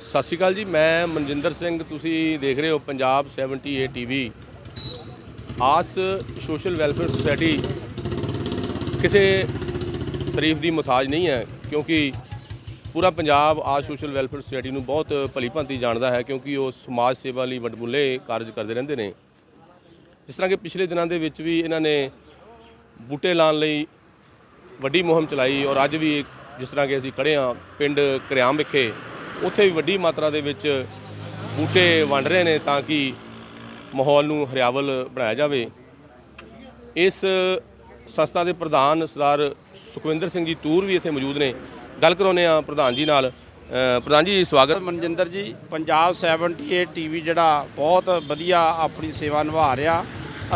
ਸਤਿ ਸ਼੍ਰੀ ਅਕਾਲ ਜੀ, ਮੈਂ ਮਨਜਿੰਦਰ ਸਿੰਘ, ਤੁਸੀਂ ਦੇਖ ਰਹੇ ਹੋ Punjab 78 TV. Aas social welfare society ਕਿਸੇ ਤਾਰੀਫ ਦੀ ਮੁਤਾਜ ਨਹੀਂ ਹੈ, ਕਿਉਂਕਿ ਪੂਰਾ ਪੰਜਾਬ ਆਸ ਸੋਸ਼ਲ ਵੈਲਫੇਅਰ ਸੁਸਾਇਟੀ ਨੂੰ ਬਹੁਤ ਭਲੀ ਭਾਂਤੀ ਜਾਣਦਾ ਹੈ, ਕਿਉਂਕਿ ਉਹ ਸਮਾਜ ਸੇਵਾ ਲਈ ਵਡਮੁੱਲੇ ਕਾਰਜ ਕਰਦੇ ਰਹਿੰਦੇ ਨੇ। ਜਿਸ ਤਰ੍ਹਾਂ ਕਿ ਪਿਛਲੇ ਦਿਨਾਂ ਦੇ ਵਿੱਚ ਵੀ ਇਹਨਾਂ ਨੇ ਬੂਟੇ ਲਾਉਣ ਲਈ ਵੱਡੀ ਮੁਹਿੰਮ ਚਲਾਈ ਔਰ ਅੱਜ ਵੀ ਜਿਸ ਤਰ੍ਹਾਂ ਕਿ ਅਸੀਂ ਖੜੇ ਹਾਂ, ਪਿੰਡ ਕਰਿਆਮ ਵਿਖੇ ਉੱਥੇ ਵੀ ਵੱਡੀ ਮਾਤਰਾ ਦੇ ਵਿੱਚ ਬੂਟੇ ਵੰਡ ਰਹੇ ਨੇ ਤਾਂ ਕਿ ਮਾਹੌਲ ਨੂੰ ਹਰਿਆਵਲ ਬਣਾਇਆ ਜਾਵੇ। ਇਸ ਸੰਸਥਾ ਦੇ ਪ੍ਰਧਾਨ ਸਰਦਾਰ ਸੁਖਵਿੰਦਰ ਸਿੰਘ ਜੀ ਤੂਰ ਵੀ ਇੱਥੇ ਮੌਜੂਦ ਨੇ। ਗੱਲ ਕਰਾਉਂਦੇ ਆ ਪ੍ਰਧਾਨ ਜੀ ਨਾਲ। ਪ੍ਰਧਾਨ ਜੀ, ਸਵਾਗਤ। ਮਨਜਿੰਦਰ ਜੀ, ਪੰਜਾਬ 78 ਟੀਵੀ ਜਿਹੜਾ ਬਹੁਤ ਵਧੀਆ ਆਪਣੀ ਸੇਵਾ ਨਿਭਾ ਰਿਹਾ।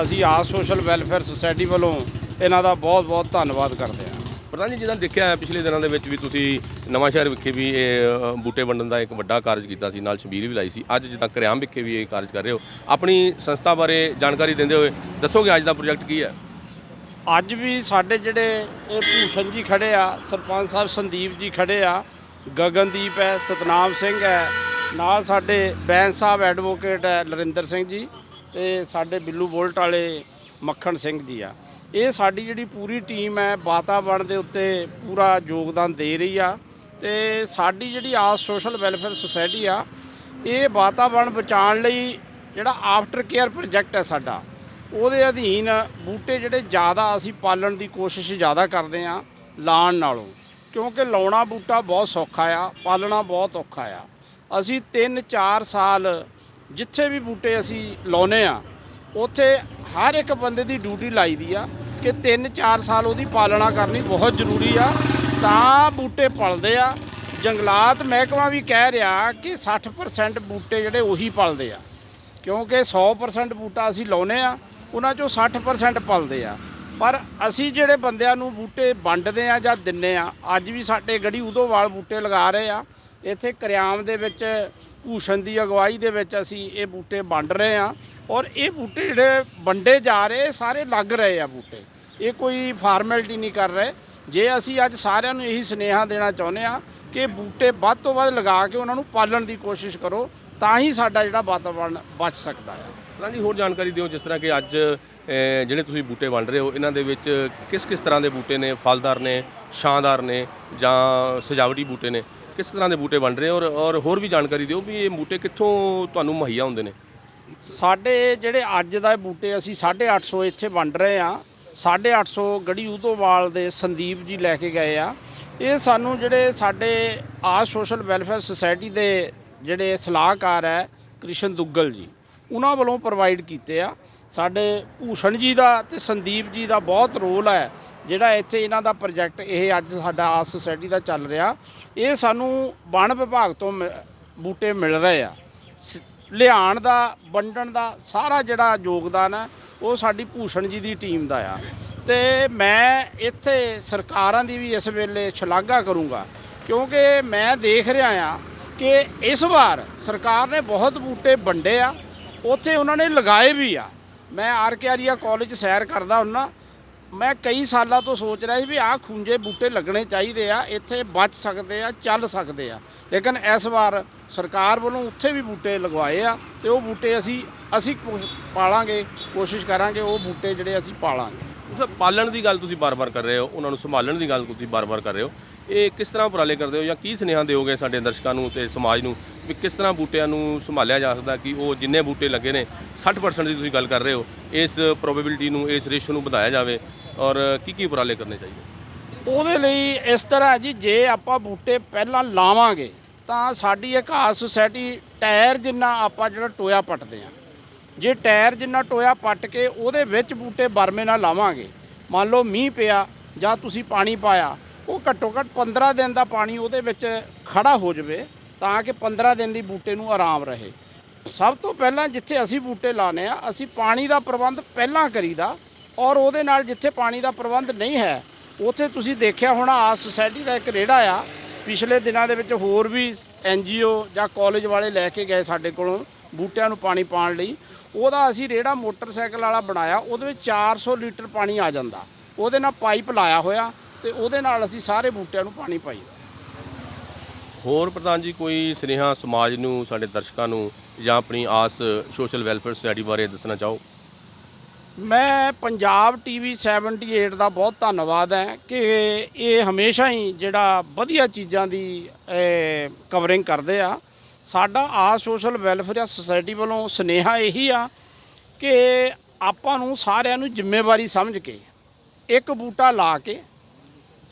ਅਸੀਂ ਆਸ ਸੋਸ਼ਲ ਵੈਲਫੇਅਰ ਸੁਸਾਇਟੀ ਵੱਲੋਂ ਇਹਨਾਂ ਦਾ ਬਹੁਤ ਬਹੁਤ ਧੰਨਵਾਦ ਕਰਦੇ ਹਾਂ। ਪ੍ਰਧਾਨ ਜੀ ਜਿੱਦਾਂ ਦੇਖਿਆ ਹੈ ਪਿਛਲੇ ਦਿਨਾਂ ਦੇ ਵਿੱਚ ਵੀ ਤੁਸੀਂ ਨਵਾਂ ਸ਼ਹਿਰ ਵਿਖੇ ਵੀ ਇਹ ਅ, ਬੂਟੇ ਵੰਡਣ ਦਾ ਇੱਕ ਵੱਡਾ ਕਾਰਜ ਕੀਤਾ ਸੀ ਨਾਲ ਸ਼ਬੀਲ ਵੀ ਲਾਈ ਸੀ। ਅੱਜ ਜਿੱਦਾਂ ਕਰਿਆਮ ਵਿਖੇ ਵੀ ਇਹ ਕਾਰਜ ਕਰ ਰਹੇ ਹੋ। ਆਪਣੀ ਸੰਸਥਾ ਬਾਰੇ ਜਾਣਕਾਰੀ ਦਿੰਦੇ ਹੋਏ ਦੱਸੋਗੇ ਅੱਜ ਦਾ ਪ੍ਰੋਜੈਕਟ ਕੀ ਹੈ? ਅੱਜ ਵੀ ਸਾਡੇ ਜਿਹੜੇ ਇਹ ਭੂਸ਼ਣ ਜੀ ਖੜੇ ਆ ਸਰਪੰਚ ਸਾਹਿਬ ਸੰਦੀਪ ਜੀ ਖੜੇ ਆ ਗਗਨਦੀਪ ਹੈ ਸਤਨਾਮ ਸਿੰਘ ਹੈ ਨਾਲ ਸਾਡੇ ਬੈਂਸ ਸਾਹਿਬ ਐਡਵੋਕੇਟ ਹੈ ਲਰਿੰਦਰ ਸਿੰਘ ਜੀ ਤੇ ਸਾਡੇ ਬਿੱਲੂ ਬੋਲਟ ਵਾਲੇ ਮੱਖਣ ਸਿੰਘ ਜੀ ਆ। ਇਹ ਸਾਡੀ ਜਿਹੜੀ ਪੂਰੀ ਟੀਮ ਹੈ, ਵਾਤਾਵਰਣ ਦੇ ਉੱਤੇ ਪੂਰਾ ਯੋਗਦਾਨ ਦੇ ਰਹੀ ਆ ਤੇ ਸਾਡੀ ਜਿਹੜੀ ਆ ਸੋਸ਼ਲ ਵੈਲਫੇਅਰ ਸੁਸਾਇਟੀ ਆ, ਇਹ ਵਾਤਾਵਰਣ ਬਚਾਉਣ ਲਈ ਜਿਹੜਾ ਆਫਟਰ ਕੇਅਰ ਪ੍ਰੋਜੈਕਟ ਹੈ ਸਾਡਾ, ਉਹਦੇ ਅਧੀਨ ਬੂਟੇ ਜਿਹੜੇ ਜ਼ਿਆਦਾ ਅਸੀਂ ਪਾਲਣ ਦੀ ਕੋਸ਼ਿਸ਼ ਜ਼ਿਆਦਾ ਕਰਦੇ ਆ ਲਾਉਣ ਨਾਲੋਂ, ਕਿਉਂਕਿ ਲਾਉਣਾ ਬੂਟਾ ਬਹੁਤ ਸੌਖਾ ਆ, ਪਾਲਣਾ ਬਹੁਤ ਔਖਾ ਆ। ਅਸੀਂ 3-4 ਸਾਲ ਜਿੱਥੇ ਵੀ ਬੂਟੇ ਅਸੀਂ ਲਾਉਨੇ ਆ ਉੱਥੇ ਹਰ ਇੱਕ ਬੰਦੇ ਦੀ ਡਿਊਟੀ ਲਾਈ ਦੀ ਆ ਕਿ 3-4 ਸਾਲ ਉਹਦੀ ਪਾਲਣਾ ਕਰਨੀ ਬਹੁਤ ਜ਼ਰੂਰੀ ਆ। ਤਾਂ ਬੂਟੇ ਪਲਦੇ ਆ। ਜੰਗਲਾਤ ਮਹਿਕਮਾ ਵੀ ਕਹਿ ਰਿਹਾ ਕਿ 60% ਬੂਟੇ ਜਿਹੜੇ ਉਹੀ ਪਲਦੇ ਆ। ਕਿਉਂਕਿ 100% ਬੂਟਾ ਅਸੀਂ ਲਾਉਨੇ ਆ, ਉਹਨਾਂ ਚੋਂ 60% ਪਲਦੇ ਆ। ਪਰ ਅਸੀਂ ਜਿਹੜੇ ਬੰਦਿਆਂ ਨੂੰ ਬੂਟੇ ਵੰਡਦੇ ਆ ਜਾਂ ਦਿੰਨੇ ਆ, ਅੱਜ ਵੀ ਸਾਡੇ ਗੜੀ ਉਦੋਵਾਲ ਬੂਟੇ ਲਗਾ ਰਹੇ ਆ। ਇੱਥੇ ਕਰਿਆਮ ਦੇ ਵਿੱਚ, ਭੂਸ਼ਣ ਦੀ ਅਗਵਾਈ ਦੇ ਵਿੱਚ ਅਸੀਂ ਇਹ ਬੂਟੇ ਵੰਡ ਰਹੇ ਆ। ਔਰ ਇਹ ਬੂਟੇ ਜਿਹੜੇ ਵੰਡੇ ਜਾ ਰਹੇ ਸਾਰੇ ਲੱਗ ਰਹੇ ਆ ਬੂਟੇ। ਇਹ ਕੋਈ ਫਾਰਮੈਲਿਟੀ ਨਹੀਂ ਕਰ ਰਹੇ। ਜੇ ਅਸੀਂ ਅੱਜ ਸਾਰਿਆਂ ਨੂੰ ਇਹੀ ਸੁਨੇਹਾ ਦੇਣਾ ਚਾਹੁੰਦੇ ਆ ਕਿ ਬੂਟੇ ਵੱਧ ਤੋਂ ਵੱਧ ਲਗਾ ਕੇ ਉਹਨਾਂ ਨੂੰ ਪਾਲਣ ਦੀ ਕੋਸ਼ਿਸ਼ ਕਰੋ ਤਾਂ ਹੀ ਸਾਡਾ ਜਿਹੜਾ ਵਾਤਾਵਰਣ ਬਚ ਸਕਦਾ ਹੈ। ਪ੍ਰਧਾਨ ਜੀ ਹੋਰ ਜਾਣਕਾਰੀ ਦਿਓ ਜਿਸ ਤਰ੍ਹਾਂ ਕਿ ਅੱਜ ਜਿਹੜੇ ਤੁਸੀਂ ਬੂਟੇ ਵੰਡ ਰਹੇ ਹੋ ਇਹਨਾਂ ਦੇ ਵਿੱਚ ਕਿਸ ਕਿਸ ਤਰ੍ਹਾਂ ਦੇ ਬੂਟੇ ਨੇ? ਫਲਦਾਰ ਨੇ ਛਾਂਦਾਰ ਨੇ ਜਾਂ ਸਜਾਵਟੀ ਬੂਟੇ ਨੇ? ਕਿਸ ਤਰ੍ਹਾਂ ਦੇ ਬੂਟੇ ਵੰਡ ਰਹੇ ਹੋ? ਔਰ ਔਰ ਹੋਰ ਵੀ ਜਾਣਕਾਰੀ ਦਿਓ ਵੀ ਇਹ ਬੂਟੇ ਕਿੱਥੋਂ ਤੁਹਾਨੂੰ ਮੁਹੱਈਆ ਹੁੰਦੇ ਨੇ? ਸਾਡੇ ਜਿਹੜੇ ਅੱਜ ਦਾ ਬੂਟੇ ਅਸੀਂ 850 ਇੱਥੇ ਵੰਡ ਰਹੇ ਆ 850 ਗੜੀ ਉਦੋਵਾਲ ਦੇ ਸੰਦੀਪ ਜੀ ਲੈ ਕੇ ਗਏ ਆ। ਇਹ ਸਾਨੂੰ ਜਿਹੜੇ ਸਾਡੇ ਆਸ ਸੋਸ਼ਲ ਵੈਲਫੇਅਰ ਸੁਸਾਇਟੀ ਦੇ ਜਿਹੜੇ ਸਲਾਹਕਾਰ ਹੈ, ਕ੍ਰਿਸ਼ਨ ਦੁੱਗਲ ਜੀ, ਉਹਨਾਂ ਵੱਲੋਂ ਪ੍ਰੋਵਾਈਡ ਕੀਤੇ ਆ। ਸਾਡੇ ਭੂਸ਼ਣ ਜੀ ਦਾ ਤੇ ਸੰਦੀਪ ਜੀ ਦਾ ਬਹੁਤ ਰੋਲ ਹੈ, ਜਿਹੜਾ ਇੱਥੇ ਇਹਨਾਂ ਦਾ ਪ੍ਰੋਜੈਕਟ ਇਹ ਅੱਜ ਸਾਡਾ ਆਸ ਸੁਸਾਇਟੀ ਦਾ ਚੱਲ ਰਿਹਾ। ਇਹ ਸਾਨੂੰ ਵਣ ਵਿਭਾਗ ਤੋਂ ਮਿ- ਬੂਟੇ ਮਿਲ ਰਹੇ ਆ। ਸ- ਲਿਆਉਣ ਦਾ, ਵੰਡਣ ਦਾ ਸਾਰਾ ਜਿਹੜਾ ਯੋਗਦਾਨ ਹੈ ਉਹ ਸਾਡੀ ਭੂਸ਼ਣ ਜੀ ਦੀ ਟੀਮ ਦਾ ਆ। ਤੇ ਮੈਂ ਇੱਥੇ ਸਰਕਾਰਾਂ ਦੀ ਵੀ ਇਸ ਵੇਲੇ ਸ਼ਲਾਘਾ ਕਰੂੰਗਾ, ਕਿਉਂਕਿ ਮੈਂ ਦੇਖ ਰਿਹਾ ਆ ਕਿ ਇਸ ਵਾਰ ਸਰਕਾਰ ਨੇ ਬਹੁਤ ਬੂਟੇ ਵੰਡੇ ਆ, ਉੱਥੇ ਉਹਨਾਂ ਨੇ ਲਗਾਏ ਵੀ ਆ। ਮੈਂ ਆਰ ਕੇ ਆਰੀਆ ਕਾਲਜ ਸੈਰ ਕਰਦਾ ਹੁੰਨਾ, ਮੈਂ ਕਈ ਸਾਲਾਂ ਤੋਂ ਸੋਚ ਰਿਹਾ ਸੀ ਵੀ ਆਹ ਖੁੰਝੇ ਬੂਟੇ ਲੱਗਣੇ ਚਾਹੀਦੇ ਆ, ਇੱਥੇ ਬਚ ਸਕਦੇ ਆ, ਚੱਲ ਸਕਦੇ ਆ। ਲੇਕਿਨ ਇਸ ਵਾਰ ਸਰਕਾਰ ਵੱਲੋਂ ਉੱਥੇ ਵੀ ਬੂਟੇ ਲਗਵਾਏ ਆ ਤੇ ਉਹ ਬੂਟੇ ਅਸੀਂ ਅਸੀਂ ਕੋਸ਼- ਪਾਲਾਂਗੇ ਕੋਸ਼ਿਸ਼ ਕਰਾਂਗੇ ਉਹ ਬੂਟੇ ਜਿਹੜੇ ਅਸੀਂ ਪਾਲਾਂਗੇ। ਤੁਸੀਂ ਪਾਲਣ ਦੀ ਗੱਲ ਤੁਸੀਂ ਬਾਰ-ਬਾਰ ਕਰ ਰਹੇ ਹੋ ਉਹਨਾਂ ਨੂੰ ਸੰਭਾਲਣ ਦੀ ਗੱਲ ਤੁਸੀਂ ਬਾਰ-ਬਾਰ ਕਰ ਰਹੇ ਹੋ। ਇਹ ਕਿਸ ਤਰ੍ਹਾਂ ਉਪਰਾਲੇ ਕਰਦੇ ਹੋ ਜਾਂ ਕੀ ਸੁਨੇਹਾ ਦਿਓਗੇ ਸਾਡੇ ਦਰਸ਼ਕਾਂ ਨੂੰ ਤੇ ਸਮਾਜ ਨੂੰ ਵੀ ਕਿਸ ਤਰ੍ਹਾਂ ਬੂਟਿਆਂ ਨੂੰ ਸੰਭਾਲਿਆ ਜਾ ਸਕਦਾ ਕਿ ਉਹ ਜਿੰਨੇ ਬੂਟੇ ਲੱਗੇ ਨੇ 60% ਦੀ ਤੁਸੀਂ ਗੱਲ ਕਰ ਰਹੇ ਹੋ ਇਸ ਪ੍ਰੋਬੇਬਿਲਿਟੀ ਨੂੰ ਇਸ ਰੇਸ਼ੋ ਨੂੰ ਵਧਾਇਆ ਜਾਵੇ ਔਰ ਕੀ ਕੀ ਉਪਰਾਲੇ ਕਰਨੇ ਚਾਹੀਦੇ? ਉਹਦੇ ਲਈ ਇਸ ਤਰ੍ਹਾਂ ਜੀ ਜੇ ਆਪਾਂ ਬੂਟੇ ਪਹਿਲਾਂ ਲਾਵਾਂਗੇ ਤਾਂ ਸਾਡੀ ਇੱਕ ਆਸ ਸੁਸਾਇਟੀ ਟਾਇਰ ਜਿੰਨਾ ਆਪਾਂ ਜਿਹੜਾ ਟੋਇਆ ਪੱਟਦੇ ਆ ਜੇ ਟਾਇਰ ਜਿੰਨਾ ਟੋਇਆ ਪੱਟ ਕੇ ਉਹਦੇ ਵਿੱਚ ਬੂਟੇ ਬਰਮੇ ਨਾਲ ਲਾਵਾਂਗੇ, ਮੰਨ ਲਓ ਮੀਂਹ ਪਿਆ ਜਾਂ ਤੁਸੀਂ ਪਾਣੀ ਪਾਇਆ, ਉਹ ਘੱਟੋ ਘੱਟ 15 ਦਿਨ ਦਾ ਪਾਣੀ ਉਹਦੇ ਵਿੱਚ ਖੜਾ ਹੋ ਜਾਵੇ ਤਾਂ ਕਿ 15 ਦਿਨ ਲਈ ਬੂਟੇ ਨੂੰ ਆਰਾਮ ਰਹੇ। ਸਭ ਤੋਂ ਪਹਿਲਾਂ ਜਿੱਥੇ ਅਸੀਂ ਬੂਟੇ ਲਾਣੇ ਆ ਅਸੀਂ ਪਾਣੀ ਦਾ ਪ੍ਰਬੰਧ ਪਹਿਲਾਂ ਕਰੀਦਾ ਔਰ ਉਹਦੇ ਨਾਲ ਜਿੱਥੇ ਪਾਣੀ ਦਾ ਪ੍ਰਬੰਧ ਨਹੀਂ ਹੈ, ਉੱਥੇ ਤੁਸੀਂ ਦੇਖਿਆ ਹੋਣਾ ਆ ਸੁਸਾਇਟੀ ਦਾ ਇੱਕ ਰੇੜਾ ਆ ਪਿਛਲੇ ਦਿਨਾਂ ਦੇ ਵਿੱਚ ਹੋਰ ਵੀ ਐਨਜੀਓ ਜਾਂ ਕਾਲਜ ਵਾਲੇ ਲੈ ਕੇ ਗਏ ਸਾਡੇ ਕੋਲੋਂ ਬੂਟਿਆਂ ਨੂੰ ਪਾਣੀ ਪਾਉਣ ਲਈ। ਉਹਦਾ ਅਸੀਂ ਰੇੜਾ ਮੋਟਰਸਾਈਕਲ ਵਾਲਾ ਬਣਾਇਆ, ਉਹਦੇ ਵਿੱਚ 400 ਲੀਟਰ ਪਾਣੀ ਆ ਜਾਂਦਾ। ਉਹਦੇ ਨਾਲ ਪਾਈਪ ਲਾਇਆ ਹੋਇਆ ਤੇ ਉਹਦੇ ਨਾਲ ਅਸੀਂ ਸਾਰੇ ਬੂਟਿਆਂ ਨੂੰ ਪਾਣੀ ਪਾਈਦਾ ਹੋਰ ਪ੍ਰਧਾਨ ਜੀ, ਕੋਈ ਸੁਨੇਹਾ ਸਮਾਜ ਨੂੰ, ਸਾਡੇ ਦਰਸ਼ਕਾਂ ਨੂੰ ਜਾਂ ਆਪਣੀ ਆਸ ਸੋਸ਼ਲ ਵੈਲਫੇਅਰ ਸੁਸਾਇਟੀ ਬਾਰੇ ਦੱਸਣਾ ਚਾਹੋ? ਮੈਂ ਪੰਜਾਬ ਟੀਵੀ 78 ਦਾ ਬਹੁਤ ਧੰਨਵਾਦ ਹੈ ਕਿ ਇਹ ਹਮੇਸ਼ਾ ਹੀ ਜਿਹੜਾ ਵਧੀਆ ਚੀਜ਼ਾਂ ਦੀ ਕਵਰਿੰਗ ਕਰਦੇ ਆ। ਸਾਡਾ ਆ ਸੋਸ਼ਲ ਵੈਲਫੇਅਰ ਸੁਸਾਇਟੀ ਵੱਲੋਂ ਸੁਨੇਹਾ ਇਹੀ ਆ ਕਿ ਆਪਾਂ ਨੂੰ ਸਾਰਿਆਂ ਨੂੰ ਜ਼ਿੰਮੇਵਾਰੀ ਸਮਝ ਕੇ, ਇੱਕ ਬੂਟਾ ਲਾ ਕੇ,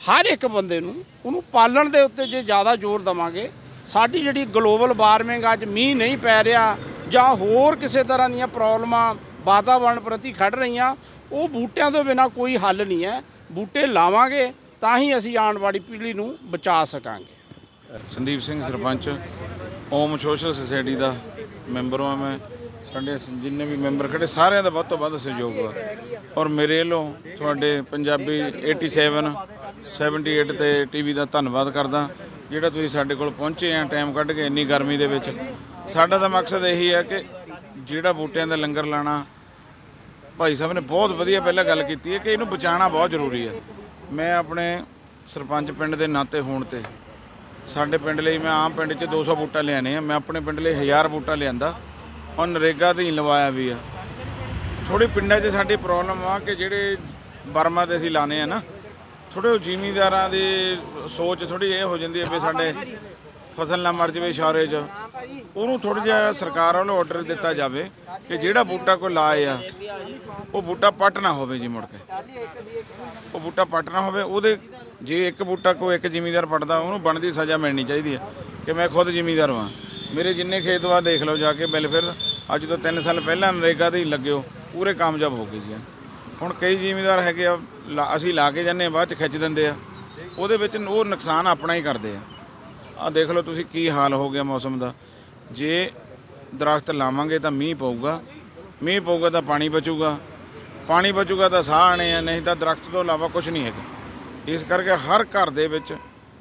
ਹਰ ਇੱਕ ਬੰਦੇ ਨੂੰ, ਉਹਨੂੰ ਪਾਲਣ ਦੇ ਉੱਤੇ ਜੇ ਜ਼ਿਆਦਾ ਜ਼ੋਰ ਦਵਾਂਗੇ, ਸਾਡੀ ਜਿਹੜੀ ਗਲੋਬਲ ਵਾਰਮਿੰਗ ਅੱਜ ਮੀਂਹ ਨਹੀਂ ਪੈ ਰਿਹਾ ਜਾਂ ਹੋਰ ਕਿਸੇ ਤਰ੍ਹਾਂ ਦੀਆਂ ਪ੍ਰੋਬਲਮਾਂ ਵਾਤਾਵਰਣ ਪ੍ਰਤੀ ਖੜ ਰਹੀਆਂ, ਉਹ ਬੂਟਿਆਂ ਤੋਂ ਬਿਨਾ ਕੋਈ ਹੱਲ ਨਹੀਂ ਹੈ। ਬੂਟੇ ਲਾਵਾਂਗੇ, ਤਾਂ ਹੀ ਅਸੀਂ ਆਉਣ ਵਾਲੀ ਪੀੜ੍ਹੀ ਨੂੰ ਬਚਾ ਸਕਾਂਗੇ। ਸੰਦੀਪ ਸਿੰਘ, ਸਰਪੰਚ, ਓਮ ਸੋਸ਼ਲ ਸੁਸਾਇਟੀ ਦਾ ਮੈਂਬਰ ਹਾਂ ਮੈਂ। ਸਾਡੇ ਜਿੰਨੇ ਵੀ ਮੈਂਬਰ ਖੜੇ, ਸਾਰਿਆਂ ਦਾ ਵੱਧ ਤੋਂ ਵੱਧ ਸਹਿਯੋਗ ਵਾ। ਔਰ ਮੇਰੇ ਵੱਲੋਂ ਤੁਹਾਡੇ ਪੰਜਾਬੀ 87 78 ਤੇ ਟੀਵੀ ਦਾ ਧੰਨਵਾਦ ਕਰਦਾ। ਜਿਹੜਾ ਤੁਸੀਂ ਸਾਡੇ ਕੋਲ ਪਹੁੰਚੇ ਆ ਟਾਈਮ ਕੱਢ ਕੇ ਇੰਨੀ ਗਰਮੀ ਦੇ ਵਿੱਚ। ਸਾਡਾ ਤਾਂ ਮਕਸਦ ਇਹੀ ਹੈ ਕਿ ਜਿਹੜਾ ਬੂਟਿਆਂ ਦਾ ਲੰਗਰ ਲਾਣਾ, ਭਾਈ ਸਾਹਿਬ ਨੇ ਬਹੁਤ ਵਧੀਆ ਪਹਿਲਾਂ ਗੱਲ ਕੀਤੀ ਹੈ ਕਿ ਇਹਨੂੰ ਬਚਾਉਣਾ ਬਹੁਤ ਜ਼ਰੂਰੀ ਹੈ। ਮੈਂ ਆਪਣੇ ਸਰਪੰਚ ਪਿੰਡ ਦੇ ਨਾਤੇ ਹੋਣ ਤੇ, ਸਾਡੇ ਪਿੰਡ ਲਈ ਮੈਂ ਆਮ ਪਿੰਡ 'ਚ 200 ਬੂਟਾ ਲਿਆਣੇ ਆ ਮੈਂ ਆਪਣੇ ਪਿੰਡ ਲਈ 1000 ਬੂਟਾ ਲਿਆਂਦਾ ਔਰ ਨਰੇਗਾ 'ਤੇ ਹੀ ਲਵਾਇਆ ਵੀ ਆ। ਥੋੜੀ ਪਿੰਡਾਂ 'ਚ ਸਾਡੀ ਪ੍ਰੋਬਲਮ ਆ ਕਿ ਜਿਹੜੇ ਬਰਮਾ ਤੇ ਅਸੀਂ ਲਾਣੇ ਆ ਨਾ ਥੋੜੇ ਜ਼ਿਮੀਂਦਾਰਾਂ ਦੀ ਸੋਚ ਥੋੜੀ ਇਹ ਹੋ ਜਾਂਦੀ ਹੈ ਵੀ ਸਾਡੇ ਫਸਲ ਨਾ ਮਰ ਜਾਵੇ ਇਸ਼ਾਰੇ 'ਚ ਉਹਨੂੰ ਥੋੜਾ ਜਿਹਾ ਸਰਕਾਰ ਵੱਲੋਂ ਆਰਡਰ ਦਿੱਤਾ ਜਾਵੇ ਕਿ ਜਿਹੜਾ ਬੂਟਾ ਕੋਈ ਲਾਏ ਆ, ਉਹ ਬੂਟਾ ਪੱਟ ਨਾ ਹੋਵੇ ਜੀ ਮੁੜ ਕੇ। ਉਹ ਬੂਟਾ ਪੱਟ ਨਾ ਹੋਵੇ, ਉਹਦੇ ਜੇ ਇੱਕ ਬੂਟਾ ਕੋਈ ਇੱਕ ਜ਼ਿਮੀਂਦਾਰ ਪੱਟਦਾ, ਉਹਨੂੰ ਬਣਦੀ ਸਜ਼ਾ ਮਿਲਣੀ ਚਾਹੀਦੀ ਹੈ ਕਿ ਮੈਂ ਖੁਦ ਜ਼ਿਮੀਂਦਾਰ ਹਾਂ ਮੇਰੇ ਜਿੰਨੇ ਖੇਤ ਵਾ ਦੇਖ ਲਓ ਜਾ ਕੇ ਵੈਲਫੇਅਰ ਅੱਜ ਤੋਂ 3 ਸਾਲ ਪਹਿਲਾਂ ਨਰੇਗਾ ਦੇ ਹੀ ਲੱਗਿਓ, ਪੂਰੇ ਕਾਮਯਾਬ ਹੋ ਗਏ ਜੀ ਹੁਣ ਕਈ ਜ਼ਿਮੀਂਦਾਰ ਹੈਗੇ ਆ, ਲਾ- ਅਸੀਂ ਲਾ ਕੇ ਜਾਂਦੇ ਆ, ਬਾਅਦ ਚ ਖਿੱਚ ਦਿੰਦੇ ਆ। ਉਹਦੇ ਵਿੱਚ ਉਹ ਨੁਕਸਾਨ ਆਪਣਾ ਹੀ ਕਰਦੇ ਆ। ਆ ਦੇਖ ਲਓ ਤੁਸੀਂ ਕੀ ਹਾਲ ਹੋ ਗਿਆ ਮੌਸਮ ਦਾ। ਜੇ ਦਰਖਤ ਲਾਵਾਂਗੇ ਤਾਂ ਮੀਂਹ ਪਊਗਾ। ਮੀਂਹ ਪਊਗਾ ਤਾਂ ਪਾਣੀ ਬਚੂਗਾ। ਪਾਣੀ ਬਚੂਗਾ ਤਾਂ ਸਾਹ ਆਣੇ ਆ, ਨਹੀਂ ਤਾਂ ਦਰਖਤ ਤੋਂ ਇਲਾਵਾ ਕੁਝ ਨਹੀਂ ਹੈਗਾ। ਇਸ ਕਰਕੇ ਹਰ ਘਰ ਦੇ ਵਿੱਚ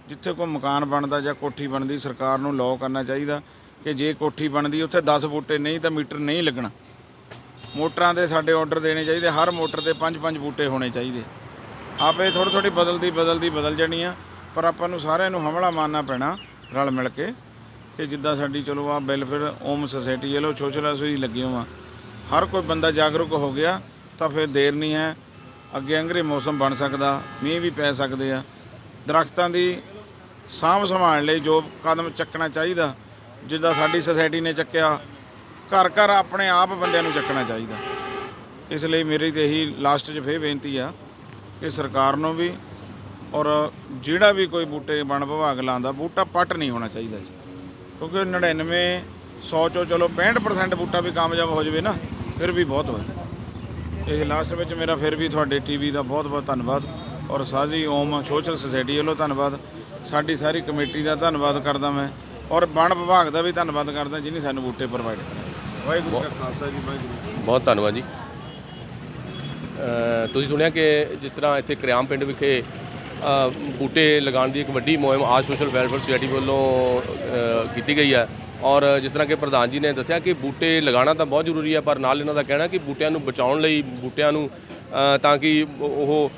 ਜਿੱਥੇ ਕੋਈ ਮਕਾਨ ਬਣਦਾ ਜਾਂ ਕੋਠੀ ਬਣਦੀ, ਸਰਕਾਰ ਨੂੰ ਲਾਅ ਕਰਨਾ ਚਾਹੀਦਾ ਕਿ ਜੇ ਕੋਠੀ ਬਣਦੀ, ਉੱਥੇ 10 ਬੂਟੇ ਨਹੀਂ ਤਾਂ ਮੀਟਰ ਨਹੀਂ ਲੱਗਣਾ। ਮੋਟਰਾਂ ਦੇ ਸਾਡੇ ਆਰਡਰ ਦੇਣੇ ਚਾਹੀਦੇ, ਹਰ ਮੋਟਰ ਤੇ 5-5 ਬੂਟੇ ਹੋਣੇ ਚਾਹੀਦੇ। ਆਪੇ ਥੋੜੀ ਥੋੜੀ ਬਦਲਦੀ ਬਦਲਦੀ, ਬਦਲ ਜਾਣੀ ਆ। ਪਰ ਆਪਾਂ ਨੂੰ ਸਾਰਿਆਂ ਨੂੰ ਹਮਲਾ ਮਾਰਨਾ ਪੈਣਾ ਰਲ ਮਿਲ ਕੇ ਕਿ ਜਿੱਦਾਂ ਸਾਡੀ, ਚਲੋ ਆ ਵੈਲਫੇਅਰ ਓਮ ਸੁਸਾਇਟੀ ਵੱਲੋਂ ਸੋਸ਼ਲ ਅਸੀਂ ਲੱਗੇ ਹੋਵਾਂ। ਹਰ ਕੋਈ ਬੰਦਾ ਜਾਗਰੂਕ ਹੋ ਗਿਆ ਤਾਂ ਫਿਰ ਦੇਰ ਨਹੀਂ ਹੈ। ਅੱਗੇ ਅੰਗਰੇ ਮੌਸਮ ਬਣ ਸਕਦਾ, ਮੀਂਹ ਵੀ ਪੈ ਸਕਦੇ ਆ। ਦਰਖਤਾਂ ਦੀ ਸਾਂਭ ਸੰਭਾਲ ਲਈ ਜੋ ਕਦਮ ਚੱਕਣਾ ਚਾਹੀਦਾ, ਜਿੱਦਾਂ ਸਾਡੀ ਸੁਸਾਇਟੀ ਨੇ ਚੱਕਿਆ, ਘਰ ਘਰ ਆਪਣੇ ਆਪ ਬੰਦਿਆਂ ਨੂੰ ਚੱਕਣਾ ਚਾਹੀਦਾ। ਇਸ ਲਈ ਮੇਰੀ ਤੇ ਇਹੀ ਲਾਸਟ 'ਚ ਫੇਰ ਬੇਨਤੀ ਆ ਕਿ ਸਰਕਾਰ ਨੂੰ ਵੀ ਔਰ ਜਿਹੜਾ ਵੀ ਕੋਈ ਬੂਟੇ ਵਣ ਵਿਭਾਗ ਲਾਉਂਦਾ, ਬੂਟਾ ਪੱਟ ਨਹੀਂ ਹੋਣਾ ਚਾਹੀਦਾ ਜੀ। ਕਿਉਂਕਿ 99 100 ਚੋਂ ਚਲੋ 65% ਬੂਟਾ ਵੀ ਕਾਮਯਾਬ ਹੋ ਜਾਵੇ ਨਾ, ਫਿਰ ਵੀ ਬਹੁਤ ਹੋਏ ਇਹ ਲਾਸਟ ਵਿੱਚ ਮੇਰਾ ਫਿਰ ਵੀ ਤੁਹਾਡੇ ਟੀਵੀ ਦਾ ਬਹੁਤ ਬਹੁਤ ਧੰਨਵਾਦ। ਔਰ ਸਾਜੀ ਓਮ ਸੋਸ਼ਲ ਸੁਸਾਇਟੀ ਵੱਲੋਂ ਧੰਨਵਾਦ। ਸਾਡੀ ਸਾਰੀ ਕਮੇਟੀ ਦਾ ਧੰਨਵਾਦ ਕਰਦਾ ਮੈਂ। ਔਰ ਵਣ ਵਿਭਾਗ ਦਾ ਵੀ ਧੰਨਵਾਦ ਕਰਦਾ ਜਿਹਨੇ ਸਾਨੂੰ ਬੂਟੇ ਪ੍ਰੋਵਾਈਡ ਕਰਾਏ। ਵਾਹਿਗੁਰੂ ਜੀ ਖਾਲਸਾ ਜੀ, ਵਾਹਿਗੁਰੂ ਬਹੁਤ ਧੰਨਵਾਦ ਜੀ। ਤੁਸੀਂ ਸੁਣਿਆ ਕਿ ਜਿਸ ਤਰ੍ਹਾਂ ਇੱਥੇ ਕਰਿਆਮ ਪਿੰਡ ਵਿਖੇ ਬੂਟੇ ਲਗਾਉਣ ਦੀ ਇੱਕ ਵੱਡੀ ਮੁਹਿੰਮ ਆਜ ਸੋਸ਼ਲ ਵੈਲਫੇਅਰ ਸੁਸਾਇਟੀ ਵੱਲੋਂ ਕੀਤੀ ਗਈ ਹੈ। ਔਰ ਜਿਸ ਤਰ੍ਹਾਂ ਕਿ ਪ੍ਰਧਾਨ ਜੀ ਨੇ ਦੱਸਿਆ ਕਿ ਬੂਟੇ ਲਗਾਉਣਾ ਤਾਂ ਬਹੁਤ ਜ਼ਰੂਰੀ ਹੈ ਪਰ ਨਾਲ ਇਹਨਾਂ ਦਾ ਕਹਿਣਾ ਕਿ ਬੂਟਿਆਂ ਨੂੰ ਬਚਾਉਣ ਲਈ ਬੂਟਿਆਂ ਨੂੰ ਤਾਂ ਕਿ ਉਹ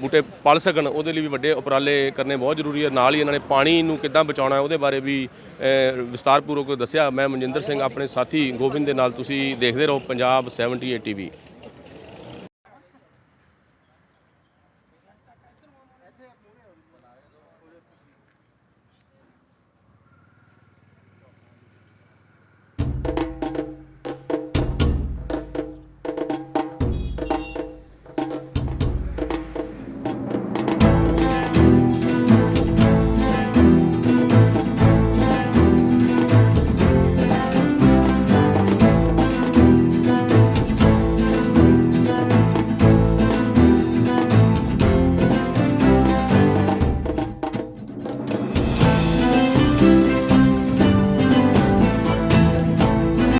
ਬੂਟੇ ਪਲ ਸਕਣ ਉਹਦੇ ਲਈ ਵੀ ਵੱਡੇ ਉਪਰਾਲੇ ਕਰਨੇ ਬਹੁਤ ਜ਼ਰੂਰੀ ਹੈ। ਨਾਲ ਹੀ ਇਹਨਾਂ ਨੇ ਪਾਣੀ ਨੂੰ ਕਿੱਦਾਂ ਬਚਾਉਣਾ ਹੈ ਉਹਦੇ ਬਾਰੇ ਵੀ ਅ, ਵਿਸਤਾਰਪੂਰਵਕ ਦੱਸਿਆ। ਮੈਂ ਮਨਜਿੰਦਰ ਸਿੰਘ ਆਪਣੇ ਸਾਥੀ ਗੋਬਿੰਦ ਦੇ ਨਾਲ ਤੁਸੀਂ ਦੇਖਦੇ ਰਹੋ ਪੰਜਾਬ 78 ਟੀਵੀ।